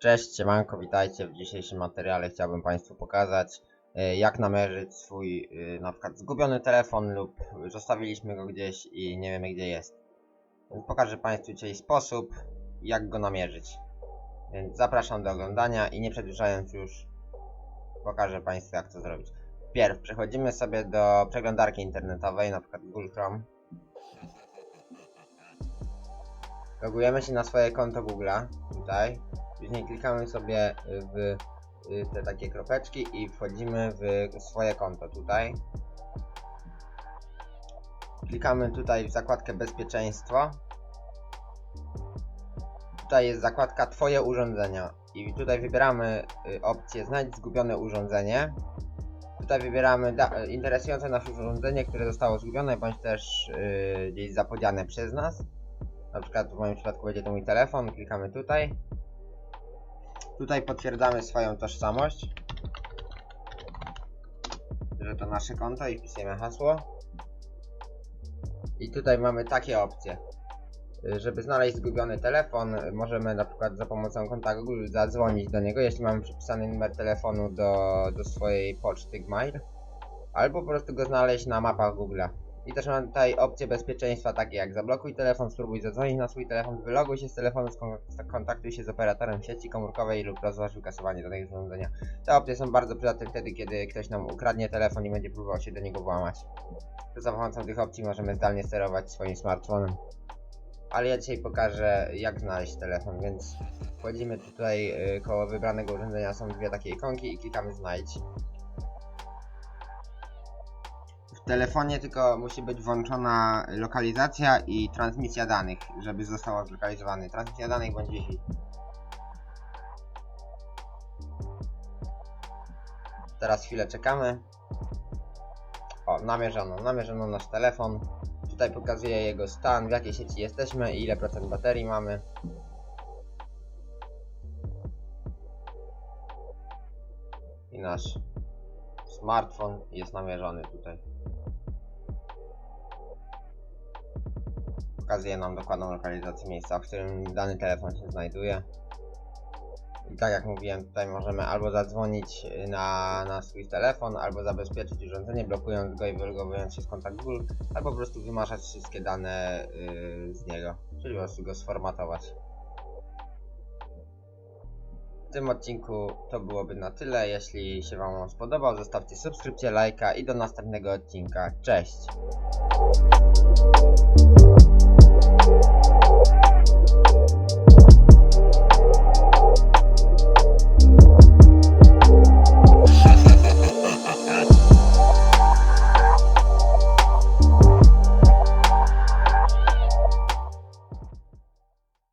Cześć, siemanko, witajcie. W dzisiejszym materiale chciałbym Państwu pokazać e, jak namierzyć swój e, na przykład zgubiony telefon lub zostawiliśmy go gdzieś i nie wiemy gdzie jest. Pokażę Państwu dzisiaj sposób jak go namierzyć. Więc zapraszam do oglądania i nie przedłużając już pokażę Państwu jak to zrobić. Pierw przechodzimy sobie do przeglądarki internetowej, na przykład Google Chrome. Logujemy się na swoje konto Google'a, tutaj. Później klikamy sobie w y, te takie kropeczki i wchodzimy w swoje konto tutaj. Klikamy tutaj w zakładkę bezpieczeństwo. Tutaj jest zakładka Twoje urządzenia i tutaj wybieramy y, opcję znajdź zgubione urządzenie. Tutaj wybieramy interesujące nas urządzenie, które zostało zgubione bądź też y, gdzieś zapodziane przez nas. Na przykład w moim przypadku będzie to mój telefon, klikamy tutaj. Tutaj potwierdzamy swoją tożsamość, że to nasze konto i wpisujemy hasło. I tutaj mamy takie opcje. Żeby znaleźć zgubiony telefon, możemy na przykład za pomocą konta Google zadzwonić do niego, jeśli mamy przypisany numer telefonu do, do swojej poczty Gmail, albo po prostu go znaleźć na mapach Google'a. I też mamy tutaj opcje bezpieczeństwa takie jak zablokuj telefon, spróbuj zadzwonić na swój telefon, wyloguj się z telefonu, skon- kontaktuj się z operatorem sieci komórkowej lub rozważ wykasowanie danego urządzenia. Te opcje są bardzo przydatne wtedy, kiedy ktoś nam ukradnie telefon i będzie próbował się do niego włamać. Za pomocą tych opcji możemy zdalnie sterować swoim smartfonem. Ale ja dzisiaj pokażę jak znaleźć telefon, więc wchodzimy tutaj y, koło wybranego urządzenia są dwie takie ikonki i klikamy znajdź. Telefonie tylko musi być włączona lokalizacja i transmisja danych, żeby zostało zlokalizowany. Transmisja danych bądź Wi-Fi. Teraz chwilę czekamy. O, namierzono, namierzono nasz telefon. Tutaj pokazuje jego stan, w jakiej sieci jesteśmy i ile procent baterii mamy. I nasz smartfon jest namierzony tutaj. Pokazuje nam dokładną lokalizację miejsca, w którym dany telefon się znajduje. I tak jak mówiłem, tutaj możemy albo zadzwonić na, na swój telefon, albo zabezpieczyć urządzenie, blokując go i wylogowując się z konta Google, albo po prostu wymazać wszystkie dane yy, z niego, czyli po prostu go sformatować. W tym odcinku to byłoby na tyle. Jeśli się Wam spodobał, zostawcie subskrypcję, lajka i do następnego odcinka. Cześć!